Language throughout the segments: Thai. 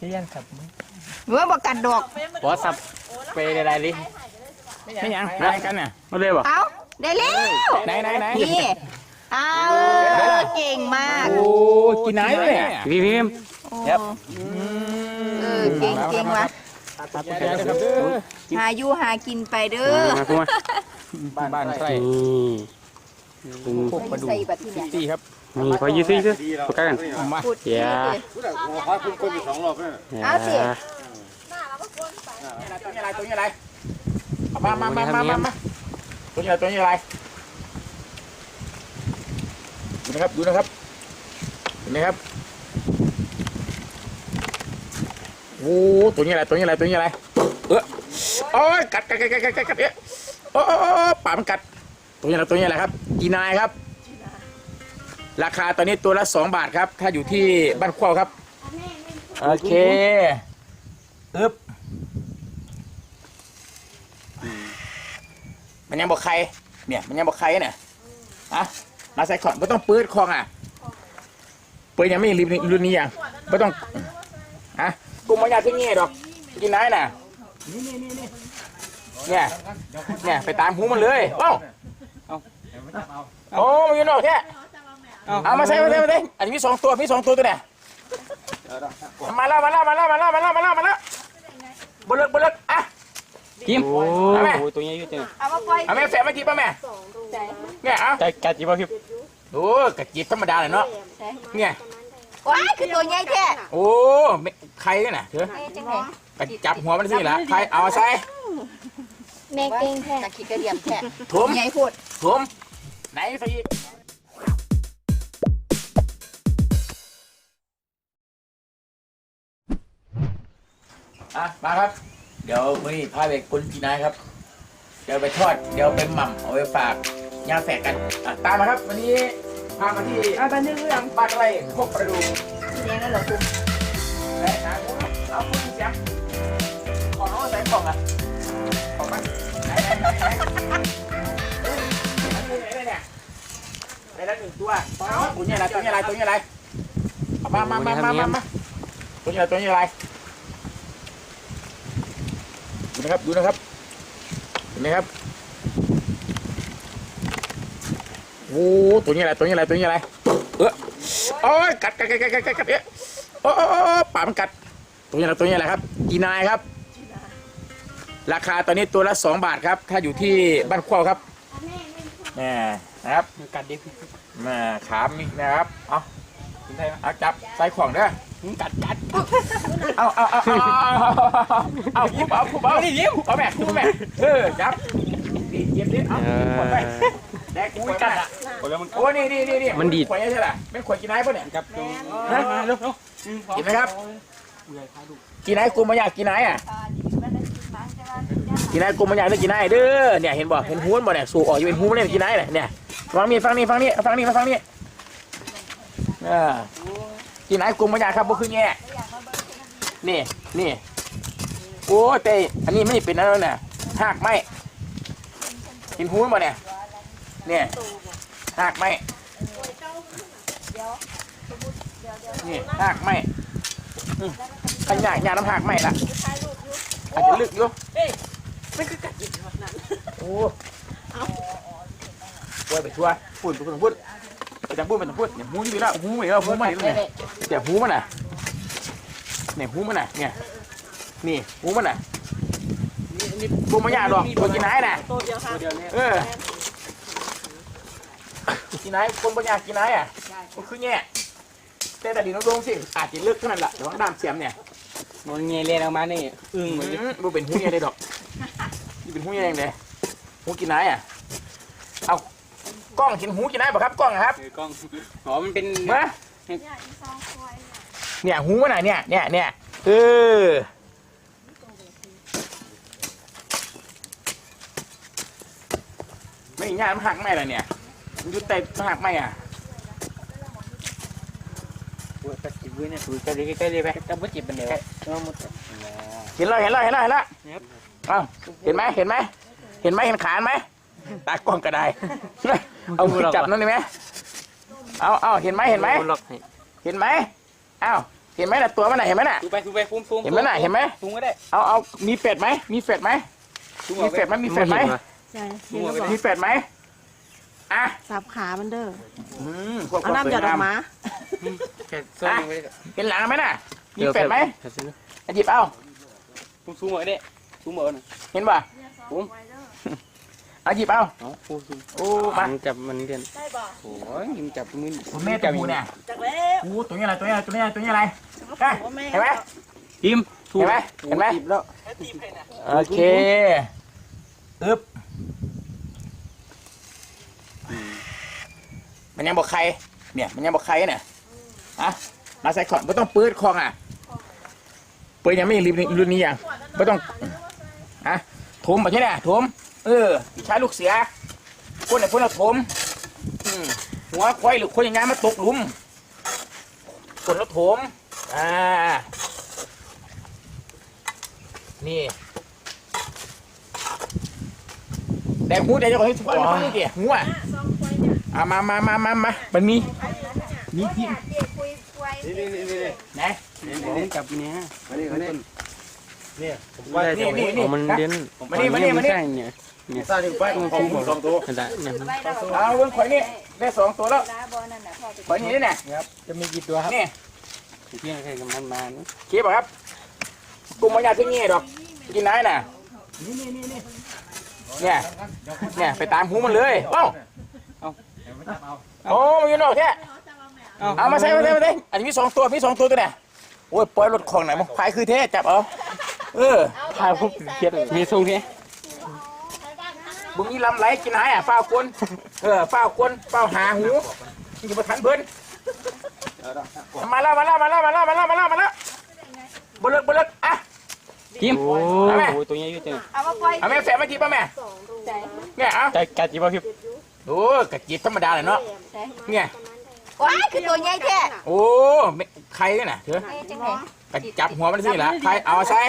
จะยันครับเมื่อบอกกัดดอกบอสับไปอะไรดิไม่ยังอะไรกันน่ะมาเลยบอกเอาได้แล้วไหนไหนไหนนี่เอาเก่งมากโอ้กินไหนเลยพี่พิมโอ้เออเก่งเก่งว่ะตัดไปแล้วครับเด้อหาอยู่หากินไปเด้อมาพูดมาบ้านใส่ตึงใส่บัตรที่เนี่ยตีครับ นี่พอยี่สิบตัวกันมาพูดเดี๋ยวพาคุณคนอยู่สองรอบแล้วเอาสิตัวนี้อะไรตัวนี้อะไรมามามามามามาตัวนี้อะไรตัวนี้อะไรดูนะครับดูนะครับเห็นไหมครับโอ้ตัวนี้อะไรตัวนี้อะไรตัวนี้อะไรเออโอ้ยกัดกัดกัดกัดกัดกัดกัดเอ๊ะโอ้โอ้โอ้ปากมันกัดตัวนี้อะไรตัวนี้อะไรครับกีนายครับ ราคาตอนนี้ตัวละสองบาทครับ ถ้าอยู่ที่บ้านขวาวครับ โอเคอึ๊บมันยังบอกใคร เนี่ย มันยังบอกใครเนี่ยอะมาใส่ของไม่ต้องปื้ดคองอะปืดยังไม่รีบรุ่นนี้ยังไม่ต้องอะกูไม่อยากที่นี่ดอก กินได้น่ะเนี่ย เนี่ย ไปตามหูมันเลยโอ้โอ้มันอยู่นอกแค่ เอามาใส่มาใส่มาใส่อันนี้มีสองตัวมีสองตัวตัวเนี่ยมาแล้วมาแล้วมาแล้วมาแล้วมาแล้วมาแล้วมาแล้วบลึกบลึกอะกิมเอาแม่โอ้ตัวนี้อยู่จังเอามาปล่อยเอาแม่แฝงมาจีบป่ะแม่เนี่ยเอาแต่กัดจีบพี่โอ้กระจีบธรรมดาเลยเนาะเนี่ยว้ายคือตัวใหญ่แท้โอ้ไม่ใครกันน่ะเถอะไอ้จังไหนกระจับหัวมันสิละใครเอาใส่แม่เก่งแท้ตะขี้กระเดียมแท้ถุมใหญ่พูดถุมไหนใส่ อีกอะมาครับ เดี๋ยวมือนี้พาไปคนจีนายครับ เดี๋ยวไปทอด เดี๋ยวไปหม่ำเอาไปฝากย่างแฝกกันอะตามมาครับวันนี้พามาที่เอาไปนึ่งเรื่องบ้านไร่โคกประดูสีแดงแล้วเหรอคุณและนะเอาคุณเสียงขอน้องใส่กล่องอะของมันไหนไหนไหนไหนเฮ้ยอันนี้ไหนเนี่ยได้แล้วหนึ่งตัวตัวนี้อะไรตัวนี้อะไรตัวนี้อะไรเอามามามามามามาตัวนี้อะไรตัวนี้อะไรดู นะครับดูนะครับเห็นไหมครับโอ้ตัวนี้อะไรตัวนี้อะไรตัวนี้อะไรเออโอ้ยกัดกัดกัดกัดกัดกัดเอ๊ะโอ้โอ้โอ้ปากมันกัด ตัวนี้อะไรตัวนี้อะไรครับกีนายครับ ราคาตอนนี้ตัวละสองบาทครับ ถ้าอยู่ที่บ้านขวาวครับนี่นะครับกัดดิมาขามอีกนะครับเอาเอาจับใส่ของเด้อ กัดกัดเอาเอาเอาเอาเอาเอาคุบเอาคุบเอานี่ยิ้มเอาแม่คุบแม่เออจับนี่เย็บดิเอาหมดไปแดกกูกันอะแล้วมันโอ้นี่นี่นี่นี่มันดีดขวดใช่ไหมเป็นขวดกินไอ้ป่ะเนี่ยกับฮะกินไหมครับกินไอ้กูมาอยากกินไอ้อะกินไอ้กูมาอยากได้กินไอ้เด้อเนี่ยเห็นบ่เห็นหูนบ่เนี่ยสูบออกอยู่เป็นหูมันเนี่ยกินไอ้เนี่ยเนี่ยฟังนี่ฟังนี่ฟังนี่ฟังนี่ฟังนี่อ่า กินไอ้กูมาอยากครับบ่คือแง่นี่นี่โอ้แต่อันนี้ไม่เป็นอะไรเนี่ยหักไหมกินหูมันบ่เนี่ยเนี่ยหักไหมนี่หักไหมอืมขันยากยาน้ำหักไหมล่ะอาจจะลึกอยู่โอ้โอ้ยไปทั่วพูดพูดพูดไป จังพูดไปจังพูดเนี่ยหูอยู่แล้วหูอยู่แล้วหูมันนี่เนี่ยเดี๋ยวหูมันน่ะเนี่ยหูมันน่ะเนี่ยนี่หูมันน่ะกูไม่อยากหรอกกูกินไหนน่ะเออกินไหนคนไม่อยากกินไหนอะมันคือแง่แต่แต่ดีน้องดวงสิอาจจะลึกขนาดละเดี๋ยวน้ำเสียมเนี่ยมันเงี้ยเรียนออกมานี่อึ้งเหมือนอืมบ่เป็นหูใหญ่เลยดอกนี่เป็นหูใหญ่เลยหูกินไหนอะเอา กล้องเห็นหูกินไหนป่ะครับกล้องอะครับกล้องอ๋อมันเป็นมาเนี่ยหูมันอะเนี่ยเนี่ยเนี่ยเออไม่ง่ายมันหักไม่ละเนี่ยมันอยุดเตะมันหักไม่อะกัดจีบเนี่ยถูกกัดใกล้ๆเลยไปกับจีบเป็นเดียวหมดเห็นแล้วเห็นแล้วเห็นแล้วเห็นแล้วครับเอ้าเห็นไหมเห็นไหมเห็นไหมเห็นขาไหมตากล้องก็ได้ เอามือจับนั่นได้ไหมเอาเอาเห็นไหมเห็นไหมล็อกให้เห็นไหมอ้าวเห็นไหมน่ะตัวมันน่ะเห็นไหมน่ะซูไปซูไปฟูมฟูมเห็นไหมน่ะเห็นไหมซูก็ได้เอาเอามีเป็ดไหมมีเป็ดไหมซูมีเป็ดไหมมีเป็ดไหมใช่เห็นแล้วบอกมีเป็ดไหมอะสับขามันเด้ออืมพวกเอาน้ำหยดออกมาแค่ซ่อนไว้เลยเห็นหลังไหมน่ะมีเป็ดไหมแค่ซื้ออะหยิบเอาฟูมซูมาได้ซูมาเอาหน่อยเห็นป่ะฟูม เอาหยิบเอาเอาฟูมซูโอ้มามันจับมันเรียนโอ้ยมันจับมือคุณแม่ตัวผู้เนี่ยจากแล้วโอ้ตัวนี้อะไรตัวนี้อะไรตัวนี้อะไรตัวนี้อะไรอะเห็นไหมทีมเห็นไหมเห็นไหมจีบแล้วโอเคอึ๊บมันยังบอกใครเนี่ยมันยังบอกใครเนี่ยอะมาใส่ของไม่ต้องปืดคองอะปืดยังไม่รีบรุ่นนี้ยังไม่ต้องอะถมมาใช่ไหมถม เออใช้ลูกเสือคนไหนคนละถมอืมหัวควายหรือคนอย่างงั้นมาตกหลุมคนละถมอ่านี่แต่หูแต่เจะของให้ทุกคนมาฟังนี่ดิหูอะเอามามามามามามันมีมีที่นี่นี่นี่นี่ไหนผมจับเนี่ยมานี่มานี่เนี่ยผมว่าว่า นี่นี่นี่มันเรียนมานี่มานี่มานี่ ใช่เนี่ย สร้างที่ไปของผมสองตัวกระดาษเนี่ยเอาเบิ้งข่อยนี่ได้สองตัวแล้วข่อยนี่นี่เนี่ยจะมีกี่ตัวครับนี่เพียงแค่กับมันมาเคียบครับกลุ่มมายาที่งี้ดอกกินไหนน่ะนี่นี่นี่นี่เนี่ยเนี่ยไปตามหูมันเลยเอ้าโอ้มันอยู่นอกแท้เอามาใส่มาใส่มาใส่อันนี้มีสองตัวมีสองตัวตัวเนี่ยโอ้ยปล่อยรถของไหนมั้งพายคือเท่จับเอาเออพายพวกเพียรมีทรงนี้ บุมีลำไหลกินหายอะเฝ้าคนเออเฝ้าคนเฝ้าหาหูอยู่บนทันเบิ้นมาแล้วมาแล้วมาแล้วมาแล้วมาแล้วมาแล้วมาแล้วบนเลิกบนเลิกอะจิ้มโอ้โหตัวใหญ่อยู่จังเอามาปล่อยเอาแม่แฝงมาจีบป่ะแม่เนี่ยเอาใจกัดจีบพี่โอ้กระจีบธรรมดาเลยเนาะเนี่ยว้ายคือตัวใหญ่แท้โอ้ไม่ใครเนี่ยนะเถอะจังไหนกระจับหัวมันสิละใครเอาใส่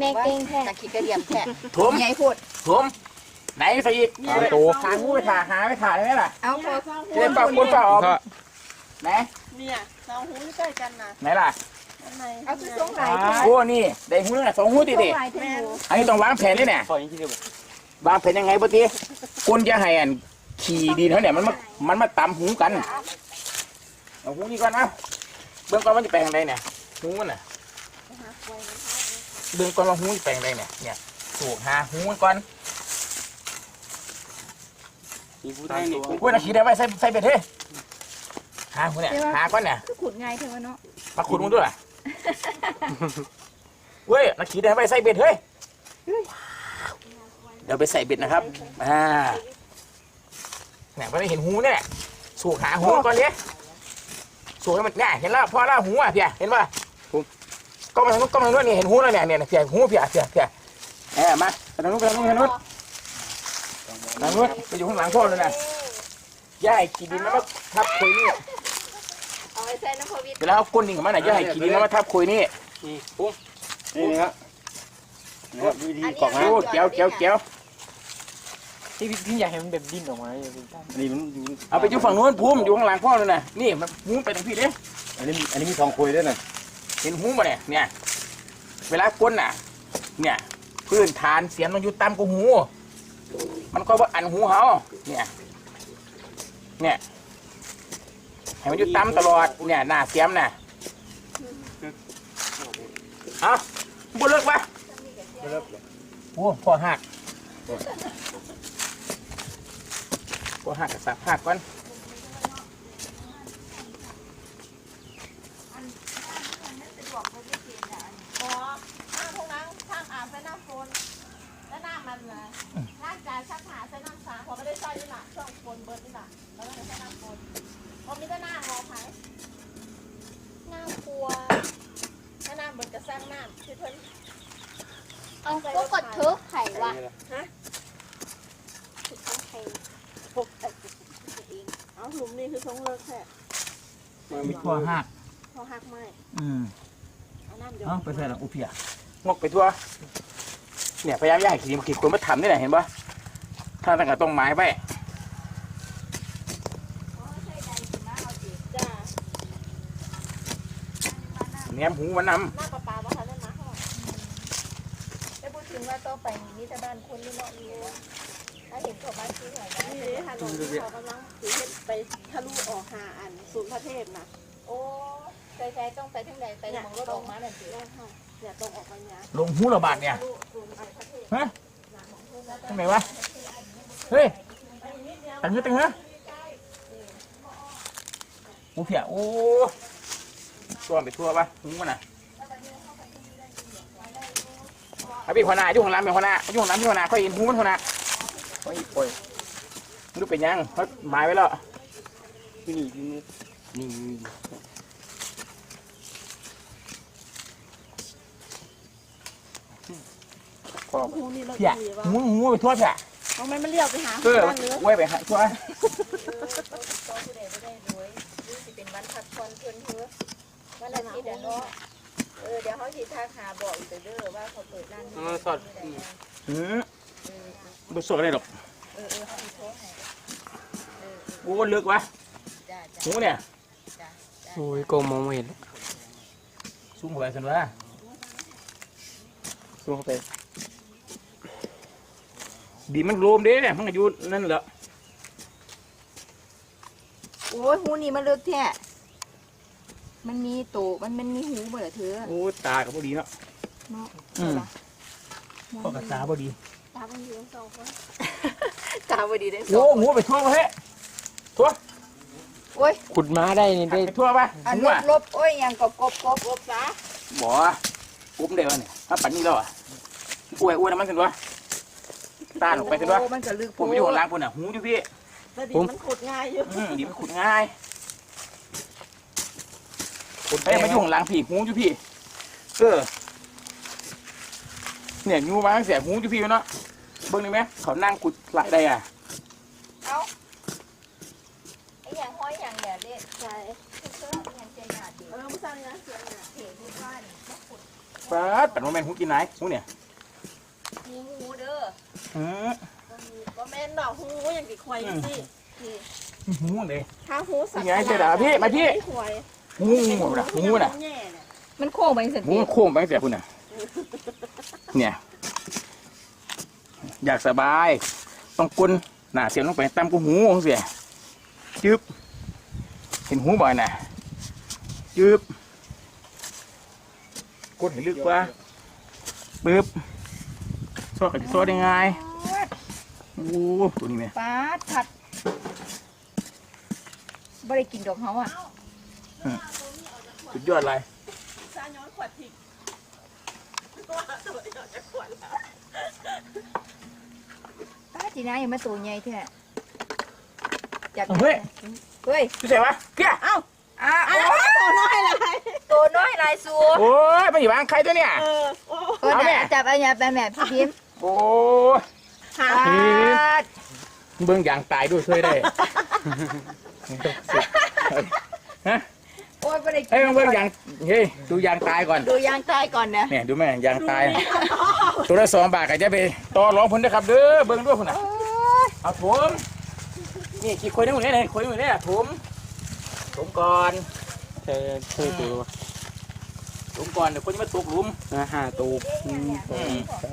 แม่เก่งแท้ตะขี้กระเดียมแท้ถุมใหญ่พูดถุมไหนใส่อีกตัวหางูไปถ่าหาไปถ่าได้ไหมล่ะเอาพอจะได้เฝ้าคนเฝ้าออกก็ไหนเนี่ยสองหูใกล้กันนะไหนล่ะอันไหนเอาคือสงหลายโอ้นี่ได้หูนึงน่ะสองหูติดิหลายแท้อันนี้ต้องวางแผนเลยเนี่ยพออย่างที่เดียววางแผนยังไงปะติคนจะให้อันขี่ดินเขาเนี่ยมันมามันมาตำหูกันเอาหูนี่ก่อนนะเบื้องก่อนมันจะไปทางใดเนี่ยหูมันน่ะ เบื้องก่อนว่าหูจะไปทางใดเนี่ยเนี่ยถูกหาหูมันก่อนมีผู้ไทยนี่โอ้ยน่ะขี่ได้ไว้ใส่ใส่เบ็ดเฮ้ยหาหูเนี่ยหาก่อนเนี่ยคือขุดง่ายเท่าเนาะมาขุดมึงด้วยเว้ยนักขี่ได้ไว้ใส่เบ็ดเฮ้ยเดี๋ยวไปใส่เบ็ดนะครับอ่าเนี่ยไม่ได้เห็นหูเนี่ยสูกหาหูก่อนเนี้ยสูกให้มันเนี่ยเห็นแล้วพอแล้วหูอะเพียเห็นป่ะ ก็มาทางนู้นก็มาทางนู้นนี่เห็นหูแล้วเนี่ยเนี่ยเพียหูเพียเพียเพียเออมาไปทางนู้นไปทางนู้นไปทางนู้นทางนู้นไปอยู่ข้างหลังพ่อเลยนะย่าให้ขี่ดินมันมาทับคุยนี่เอาไว้ใส่น้ำพอวิทเวลาเอาก้นดินกับมันน่ะย่าให้ขี่ดินมันมาทับคุยนี่นี่ปุ๊บนี่นะครับนี่ครับวิธีกรอกโอ้น้ำเจียวเจียวเจียวที่พี่อยากให้มันแบบดิ้นออกมาอย่างนี้อันนี้มันอยู่เอาไปอยู่ฝั่งนู้นภูมิอยู่ข้างหลังพ่อเลยนะนี่มันหูไปทางพี่เด้อันนี้อันนี้มีทองคุยด้วยนะ เห็นหูมาเนี่ยเนี่ย เวลาก้นน่ะ เนี่ย พื้นฐานเสียงมันอยู่ต่ำกว่าหู มันก็ว่าอันหูเขาเนี่ย เนี่ยให้มันอยู่ต่ำตลอดเนี่ยหน้าเสียมน่ะเอาบุเลิกปะโอ้พ่อหักพ่อหักกับสับหักก่อน อ๋อข้างพวกนั้นข้างอาบใส่น้ำฝนแล้วน้ำมันเลยร่างกายชักหาใส่น้ำสาพอไม่ได้ใส่นี่ห ละช่วงฝนเบิร์ดนี่หละแล้วก็ใส่น้ำฝนพอมีแต่หน้างอไผ่หน้าครัวถ้าน้ำเบิร์ดก็สร้างน้ำที่เพิ่นเอาก็กดทุกไข่วะพกแต่เองเอาหลุมนี่คือทรงเลิกแค่มีพ่อหักพอหักไม้อืมเอาน้ำหยอเอาดไปใส่หลังอุเพียงกไปทั่ว เนี่ยพยายามอย่าให้ขีดขีดคนมาทำนี่แหละเห็นปะถ้าตั้งแต่ต้นไม้ไป แหนมหูมันนหน้าปลาปลาว่าเขาเล่นมาเท่าไหร่ได้พูดถึงว่าต่อไปมีแต่บ้านคนนี่เนาะอยู่ถ้าเห็นเขาบ้านที่ไหนได้นี่ถนนที่เขากำลังถือเฮ็ดไปทะลุออกหาอันศูนย์พระเทพนะโอ้ใจใจต้องไปทางใดไปมองรถออกมานั่นสิเนี่ยตรงออกไปเนี่ยำลงหูระบาดเนี่ยทะลุศูนย์ไอ้พระเทพฮะตรงไหนวะเฮ้ยตังเงืตังเงืโอ้เพียโอ้ ตัวไปทั่วปะหูมันน่ะเอาพี่หัวหน้าอยู่ของน้ำเป็นหัวหน้าอยู่ของน้ำพี่หัวหน้าค่อยเห็นหูมันหัวหน้าโอ้ยโอ้ยมันดูเป็นยังเขาหมายไว้แล้วที่นี่ที่นี่นี่หูนี่เราเพียดีว่าหูหูไปทั่วเพียทำไมมันเลี้ยวไปหาเออบ้านเนื้อไว้ไปหาทั่วตัวผู้ใดบ่ได้รวยนี่สิเป็นวันพักผ่อนเพิ่นเพื่อ วันอาทิตย์อะเนาะเออเดี๋ยวเขาสิทักหาบอกอีกเด้อว่าเขาเปิดร้านนี้มันสดอืมบุษกอะไรหรอกเออเออเขาสิโทรให้โอ้ลึกวะจ้าจ้าหูเนี่ยจ้าโอ้ยโกมองไม่เห็นสูงหัวสันวะสู้เข้าไปดีมันโรมเด้มันก็อยู่นั่นแหละโอ้ยหูนี่มันเลิกแท้ มันมีโตมันมันมีหูเบ่ล่ะเธอโอ้ตากับพอดีเนาะเนาะอืมพ่อกับตาพอดีตามันอยู่สองคนตาบ่ดีได้สโอ้องหูไปทั่วประเทศทั่วโอ้ยขุดม้าได้นี่ได้ไปทั่วปะอันหูลอะบลบโอ้ยยังกบกบกบกบซะบ่กุ้มได้วะเนี่ยถ้าปันนี้แล้วอะอวยอวยน้ำมันสิวะตาลงไปสิวะโอ้มันก็ลึกผมไปอยู่ข้างล่างพุ่นอะหูอยู่พี่ แต่ดีมันขุดง่ายอยู่อืมดีมันขุดง่าย เฮ้ยมาอยู่ข้างล่างพี่หูอยู่พี่เออเนี่ยงูมาตั้งเสียหูอยู่พี่เนาะเบิ่งได้ไหมเขานั่งขุดหลายได้อะเอาไอ้หยังห้อยหยังเนี่ยเด้ใช่เชื่อหยังใจหยาดดีเออผู้ชายนะเสียงเนี่ยเห็นที่บ้านมาขุดป้าดปัดโมเมนหูกินไหนหูเนี่ยหูหูเด้ออืมก็แม่นดอกหูอย่างกี่ควายสิหูเลย ถ้าหูสัตว์ยังไงเจ๊ดาพี่มาพี่ควาย หูหูน่ะหูน่ะแง่เนี่ยมันโค้งไปสันหูติมันโค้งไปตั้งแต่คุณน่ะ เนี่ย อยากสบาย ต้องกลนหน้าเสียบลงไปตามกูหูของเสียจึ๊บเห็นหูบ่อยน่ะจึ๊บกดให้ลึกกว่าปึ๊บซอกกับซอกได้ไงโอ้ตัวนี้แม่ปาดผัดบ่ได้กินดอกเฮาอะ สุดยอดเลยซาย้อนขวดผิดตัวตัวเดียวจะขวดแล้วปาดจีน่ายังมาตัวใหญ่แท้จับเฮ้ยเฮ้ยพี่เสียวะเกี้ยอ้าวอ้าวตัวน้อยเลยตัวน้อยลายสัวโอ้ยมันอยู่บ้านใครตัวเนี่ยเออโอ้เออเอาแม่น่ะจับอันเนี้ยไปแม่พี่พิมพ์โอ้ยหาปาดเบิ่งอย่างตายด้วยช่วยได้ฮะโอ้ยบ่ได้กิเอ้ยเบิ่งอย่างเฮ้ยดูยางตายก่อนดูยางตายก่อนนะเนี่ยดูแม่ยางตาย ตัวละสองบาทก็จะไปต่อร้องพุ่นนะครับเด้อเบิ่งด้วยพุ่นน่ะเอาถมนี่กี่คนนี่หมดเลยเนี่ยคนนี่หมดเลยอะถมถมก่อนใช่ใช่ตัวถมก่อนเดี๋ยวคนจะมาตกหลุมนะห้าตูบอืม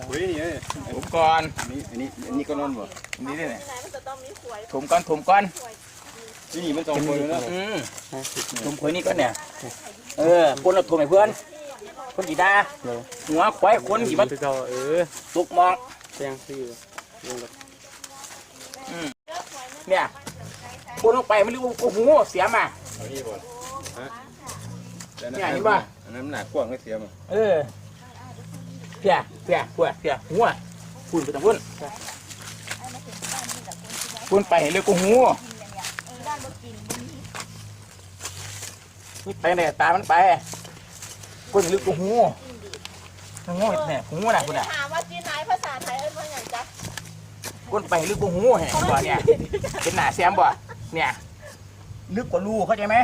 เฮ้ยนี่เอ้ยถมก่อนอันนี้อันนี้อันนี้ก็นอนบ่นี่นี่เนี่ยที่ไหนมันจะต้องมีขวดถมก่อนถมก่อนที่ นี่มันสองคนแล้วอืมห้าสิบถมคนนี้ก่อนเนี่ย เออคนเราถมให้เพื่อน คนกี่ดาหัวควายคนกี่มันตัวเออตกมองแซงซี่ลงกับเนี่ยคนลงไปไม่รู้โอ้โหเสียมาเอานี่บ่ฮะเนี่ยเห็นป่ะอันนั้นมันหนักกว้างไม่เสียมั้งเออเพียเพียหัวเพียหัวพุ่นไปตะพุ่นพุ่นไปเห็นเลยกูหูนี่ ไปเนี่ยตามมันไปพุ่นลึกกูหูมันโง่เนี่ยหูน่ะพุ่นน่ะถามว่าจีนไหนภาษาไทยเอิ้นว่าอย่างจ๊ะพุ่นไปลึกกูหูเห็นบ่เนี่ยเป็นหน้าแซมบ่เนี่ยลึกกว่ารูเข้าใจไหม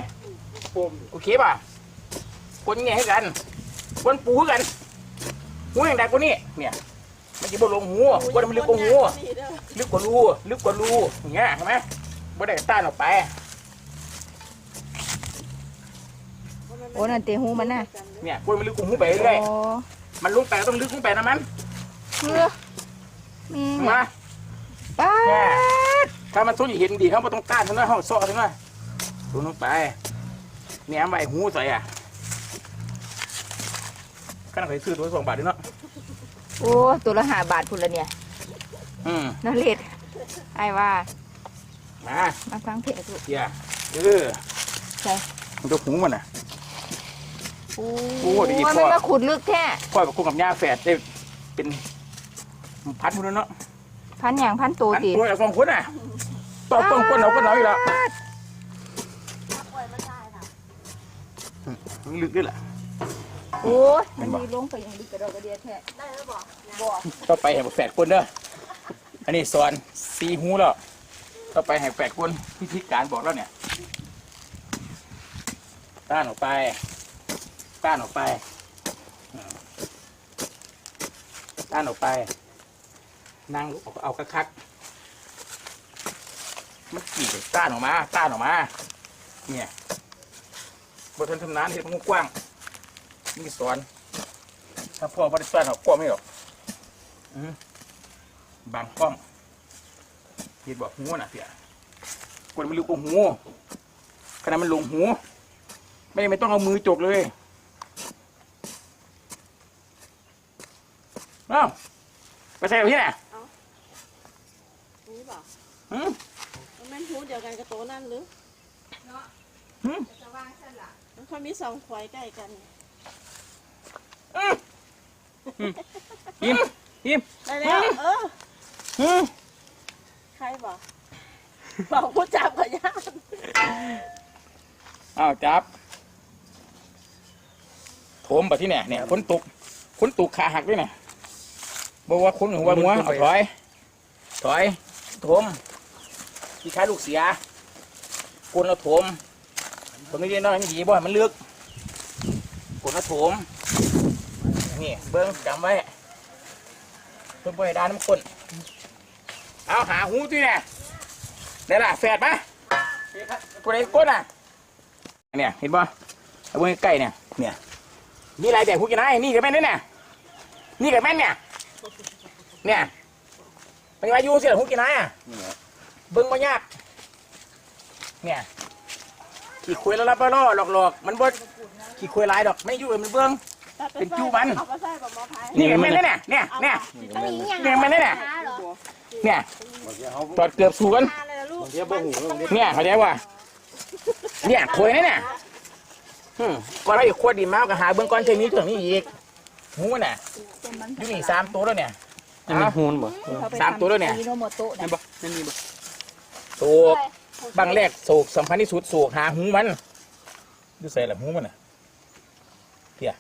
โอเคป่ะคนแง่ให้กันคนปูให้กันหูอย่างใดกว่านี้เนี่ยมันจะบ่ลงหูบ่ได้มันลึกกว่าหูลึกกว่ารูลึกกว่ารูอย่างเงี้ยเห็นไหมบ่ได้ต้านออกไป มัน โอ้นั่นเตะหูมันน่ะเนี่ยกล้วยมันลึกกุ้งหูไปเรื่อยโอ้ๆมันลุกไปก็ต้องลึกลงไปนะมันเพื่อมีมาป้าเนี่ยดถ้ามันทุนเห็นดีเขาไม่ต้องต้านทั้งนั้นห้องซ้อทั้งนั้นดูลงไปเนี่ยใบหูใส่อะก็น่าเคยซื้อตัวสองบาทด้วยเนาะโอ้ตัวละห้าบาทพุ่นละเนี่ยอืมน่าเล็ดไอ้ว่ามามาฟังเพลงดูเดี๋ยวเออใช่มันตัวหูมันอะ โอ้โอ้ดียพอมันมาขุดลึกแท้พ่อยกับกุ้งกับย่าแฝดได้เป็นพันคนแล้วเนาะพันอย่างพันตัวพันตีตัวกับสองคนอะต่อป้องก้นเอาก็น้อยอยู่แล้วปล่อยมันได้ค่ะมันลึกด้วยล่ะโอ้ยเห็มันนบ่มีลงไปอย่างดีกระดอกกระเดียแท้ได้แล้วบอกบอกต่อไปให้แฝดคนเด้ออันนี้สอนสีหูแล้วต่อไปให้แฝดคนพิธีการบอกแล้วเนี่ยต้านออกไป ต้านออกไปต้านออกไป นั่งเอาคักๆมันกี่ต้านออกมาต้านออกมา เนี่ยบททนทำนานเห็นมันกว้างนี่สอนถ้าพ่อบริษัทเขากลัวไม่หรอกบางกล้องเห็นบอกหูน่ะเสียกวนมันลึกกว่าหูขนาดมันลงหู ไม่ไม่ต้องเอามือจกเลย เอ้าไปใส่กับพี่น่ะนี่บอกหืมมันแม่นหูเดียวกันกับตัวนั่นหรือหืมจะวางเส้นละมันค่อยมีสองควายใกล้กันอืมอืมยิ้มยิ้มได้แล้วเอออืมใครบอกบอกผู้จับกับญาติอ้าวจับโถมไปที่เนี่ยเนี่ยคนตุกคนตุกขาหักด้วยเนี่ย บอกว่าคนหัวมัวเอาถอย ถอยโถมที่ค้ายลูกเสียกนเอาโถมผมไม่ได้น้อยมันดีบ่ให้มันลึกกนเอาโถมนี่เบิ้งจำไว้เพิ่งไปด้านน้ำคนเอาหาหูที่เนี่ยได้ละแฝดปะตัวไหนก้นอะเนี่ยเห็นป่ะเอาไว้ใกล้เนี่ยเนี่ยมีหลายแบบหูกินไอ้นี่กับแม่นด้วยเนี่ยนี่กับแม่นเนี่ย เนี่ยเป็นไงยูเสียหูกินไอ้อะเบิ้งมายาก เนี่ยขี่คุยแล้วรับล่อหลอกหลอกๆมันบ่ขี่คุยหลายดอกไม่อยู่เออมันเบิ้งเป็นจู้มันเอาไปใส่กับหมอพายนี่แม่นเนี่ยเนี่ยเนี่ยอันนี้ยังเนี่ยแม่นเนี่ยหาเหรอเนี่ยบางทีเขาตอดเกือบสูกันมาเลยลูกบางทีบ่หูบางทีเนี่ยเขาใจว่าเนี่ยคุยนะเนี่ยอืมก่อนเราอีกขวดดีมากก็หาเบื้องก้อนเช่นนี้ถึงนี้อีกหูมันน่ะ อยู่นี่สามตัวแล้วเนี่ยอันนี้หูนบ่สามตัวแล้วเนี่ยอิโนโมโตะนั่นะนบ่นั่นนี่บ่โศกบางแรกโศกสำคัญที่สุดโศกหาหูมันดูใส่ละหูมันน่ะเพีย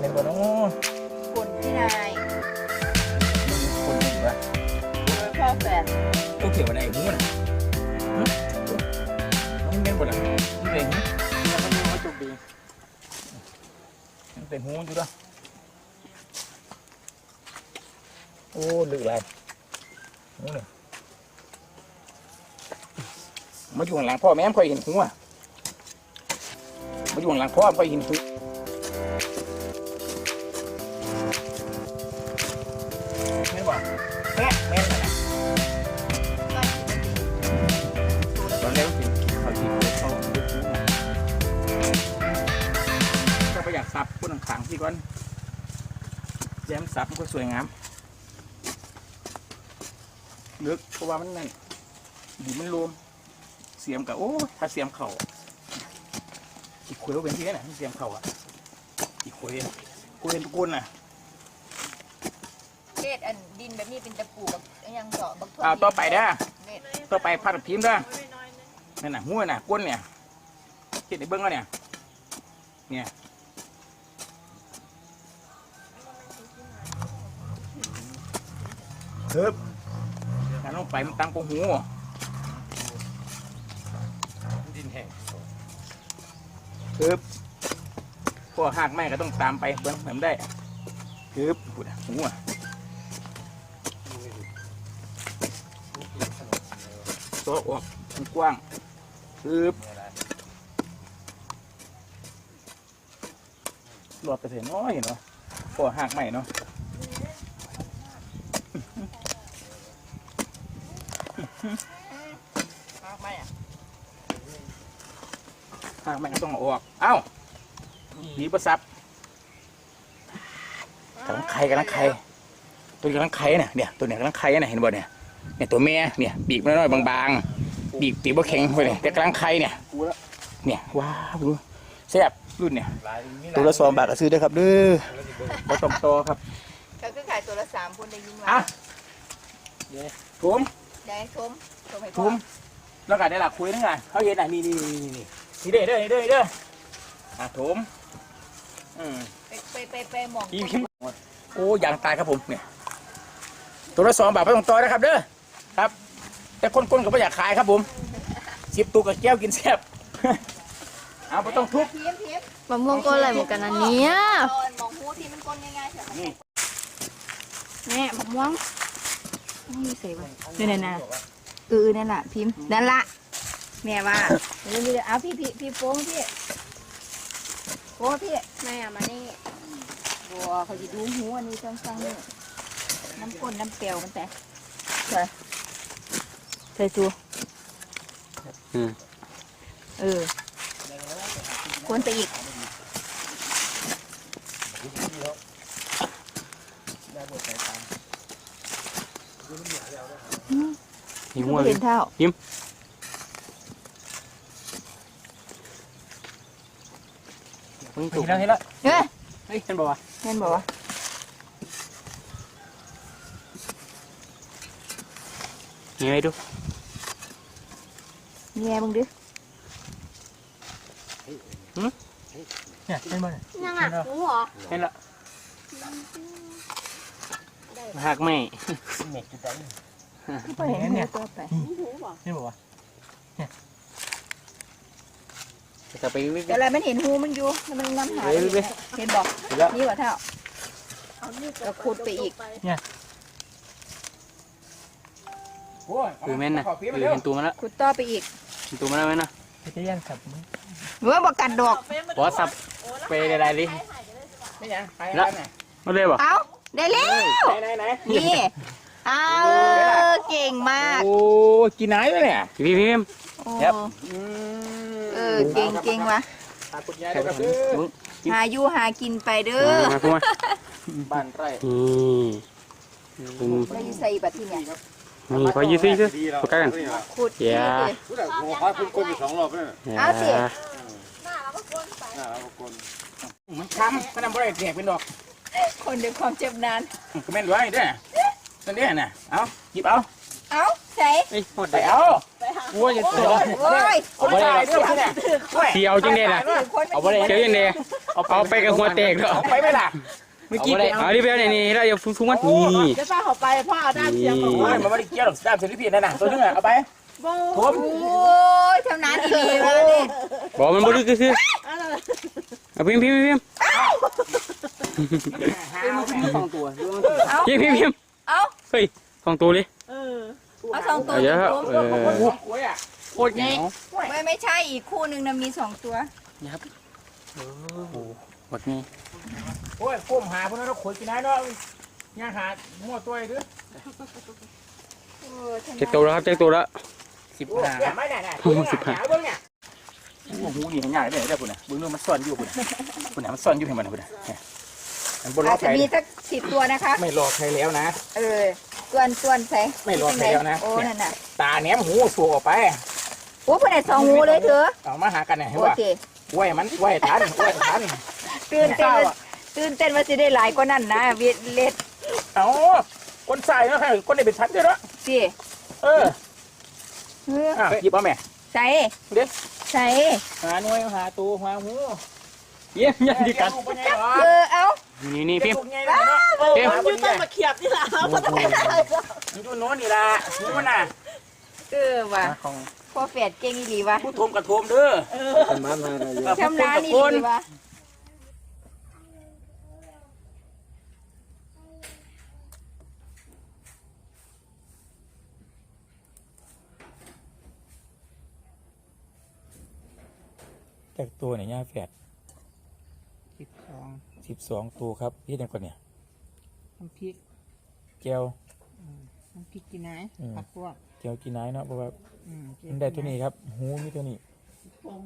เล่นบอลน้องคนที่นายคนดีวะพ่อแฝดต้องเขียนว่าไหนหูมันน่ะ ดีเป็นหูอยู่ด้วยโอ้ลึกไรหูเนี่ยมาอยู่ข้างหลังพ่อแม่ค่อยเห็นหูอะมาอยู่ข้างหลังพ่อค่อยเห็นหูแม่บอกแม่แม่ สับคนขังๆที่ก่อนแย้มสับมันก็สวยงามลึกเพราะว่ามันนั่นดีมันรวม เสียมกับโอ้ถ้าเสียมเข่าอีกคุยว่าเป็นที่ไหนนะเสียมเข่าอะอีกคุยคุยเป็นทุกคนน่ะเล็ดอันดินแบบนี้เป็นตะปูกับยังเจาะบักทั่วอ้าวต่อไปเด้อเล็ดต่อไปพัดกับพิมพ์เด้อไม่น้อยนะนั่นน่ะหัวน่ะก้นเนี่ยเห็นในเบื้องแล้วเนี่ยเนี่ย เฮ้ยนั่นลงไปมันตั้งปงหูดินแห้งเฮ้ยพวกหากไม้ก็ต้องตามไปเบื้องเหมือนได้เฮ้ยพูดอะหูอะตัวออกกว้างปึ๊บรอดไปเถอะน้อยเนาะพอหักใหม่เนาะ ไม่อะหักใหม่ต้องเอาออก เอ้าผีประซับกำลังไข่กำลังไข่ตัวนี้กำลังไข่เนี่ยเนี่ยตัวเนี้กำลังไข่เนี่ยเห็นบ่เนี่ยเนี่ยตัวแม่เนี่ยปีกมันน้อยๆบางๆปีกปีกบ่แข็งไปเลยแต่กำลังไข่เนี่ยเนี่ยว้าวดูแซ่บรุ่นเนี่ยตัวละสองบาทก็ซื้อได้ครับเด้อบ่ต้องต่อครับก็คือขายตัวละสามคนได้ยินว่าอะถุม ได้ชมชมให้พ่ถุอมแล้วก็ได้หลักคุยนึงไงเขาเห็นอะนี่นี่นี่นี่นี่เด้อเด้อนี่เด้อนี่เด้ออะถุมอืมไปไปไปไปหมองอีพิมโอ้ยางตายครับผมเนี่ยตัวละสองบาทไม่ต้องต่อนะครับเด้อครับ แต่คนๆก็ไม่อยากขายครับผมสิบตัวกับแก้วกินแซ่บเอาไม่ต้องทุบเพียมเพียมมะม่วงก็อะไรเหมือนกันอันเนี้ยตอนหมองหูที่มันก้นง่ายๆใช่ไหมแม่มะม่วง นี่เสวะนี่นั่นน่ะเออนั่นล่ะพิมพ์นั่นล่ะแม่ว่าเดี๋ยวเดี๋ยวเอาพี่พี่พี่โป้งพี่โป้พี่แม่อะมานี่บัวเขาจะดูหูอันนี้จังจังๆนี่น้ำก้นน้ำเปรี้ยวมันแต่ใส่ใส่จูเออควรไปอีก หิวมัวไม่เลเห็ยนเท่ามึงเห็ถูกนแล้วเห็นแล้วเฮ้ยเฮ้ยฉันบอกว่าเห็นบอกว่าเงี้ยดูแง่มึงดิเนี่ยเห็นบ่เนี่ยยังอะหนูเหรอเห็นละหักไม่ที่พอเห็นหูตัว ไปเห็นบ่วะจะไปวิ่งแต่อะไรมันเห็นหูมันอยู่แล้วมันน้ำหาไปวิ่งไปเห็นบอกเห็นแล้วนี่ว่าเท่าก็ขุดไปอีกโอ้ยคือแม่นนะขอปีคือมาเร็วเห็นตัวมันละขุดต่อไปอีกเห็นตัวมันแล้วไหมนะจะย่างสับหรือว่าบอกกัดดอกบอสซับไปอะไรดิไม่ยังไปละแล้วเนี่ยมาเลยบ่เอาได้แล้วไหนไหนไหนนี่เอาเก่งมากโอ้กินไหนวะเนี่ย พี่พี่พี่โอ้ครับ เออเก่งเก่งว่ะหาคุณยายด้วยครับเด้อมึงหาอยู่หากินไปเด้อมาพูดมาบ้านไร่นี่อืมแล้วอยู่ใส่บัตรที่เนี่ยนี่พอยืดซื้อซื้อปากกัน ขุดอย่าเลยรู้จักหัวควายคุณก้นอยู่สองรอบแล้วเอาสิหน้าแล้วก็ก้นไปน่าเอาก้นมันช้ำมันนำบ่ได้แตกเป็นดอกคนด้วยความเจ็บนานก็แม่นด้วยเด้อ นั่นเด้อน่ะเอาหยิบเอาเอาใส่เฮ้ยหมดไปเลยเอาโอ้ยจะตัวโอ้ยคนตายด้วยเนี่ยเที่ยวจังเลยล่ะคนเอาไปเลยเที่ยวจังเลยเอาเอาไปกับหัวแตกเถอะเอาไปไหมล่ะเมื่อกี้ไปเอาเอาดิเบลนี่นี่เราอย่าฟุ้งฟุ้งมันนี่จะป้าเขาไปพ่อเอาด้านเสียงของโอ้ยมันไม่ได้เกี่ยวหรอกด้ามเซรีพีนั่นน่ะตัวนึงอะเอาไปโบ้ผมโอ้ยเท่านั้นอีกแล้วนี่บอกมันบ่ลึกคือเอาพิมพ์พิมพ์พิมพ์สองตัวพิมพ์พิมพ์พิมพ์ เอาเฮ้ยสองตัวเลยเออเอาสองตัวเอาเยอะรวมเออโอ้ยอะโคตรใหญ่ไม่ไม่ใช่อีกคู่หนึ่งนะมีสองตัวหมดนี่โอ้ยก้มหาพวกนั้นเราขนกินได้เนาะย่างหามั่วตัวไอ้เด้อเออเท่าเจ็ดนั้นตัวแล้วครับเจ็ดตัวแล้วสิบโอ้ยห้าเนี่ยไม่เนี่ยเนี่ยตัวเนี่ยหาเบิ้งเนี่ยโอ้โหนี่มันใหญ่เลยเด้อคุณน่ะเบิ้งดูมันซ่อนอยู่คุณคุณน่ะมันซ่อนอยู่เห็นมันคุณน่ะเนี่ย มันบนรออาจใคจะรมีสักสิบตัวนะคะ ไม่รอใครแล้วนะ เออส่วนส่วนใส่ไม่รอใครแล้วนะ โอ้นั่นน่ะตาแหนมหูสูออกไปโอ้เพื่อนได้สองงูเลยเถอะเอามาหากันเนี่ยเห็นโอป่ะเคไหวมันไหวทันไหวทันตื่นเต้นว่าตื่นเต้นว่าจะได้หลายกว่านั้นนะเวียดเล็ดเอาคนใส่เนาะให้คนได้เป็นชั้นด้วยเนาะสิเออเอออะหยิบเอาแม่ใส่เด็กใส่หาหน่วยหาตูหาหูเยี่ยมเยี่ยมดีกันเออเอา นี่นี่พิมพ์ ไงล่เอ๊ะ มันอยูต้นมาเขียบนี่ล่ะเพราต้องไปไดูโน้นนี่ล่ะนู้นน่ะเออว่ะพอแฟดเก่งอีหลีวะผู้ทมกับทมเด้อทำบ้ามาอะอชำนาญอีหลีวะจากตัวไหนเนี่ยแฟด สิบสองตัวครับพี่จังก่อนเนี่ยน้ำพริกแก้วน้ำพริกกินไหนอืมผักพวกแก้วกินน้อยเนาะเพราะว่าอืมมันได้ตัวนี้ครับหูมีตัวนี้ ปง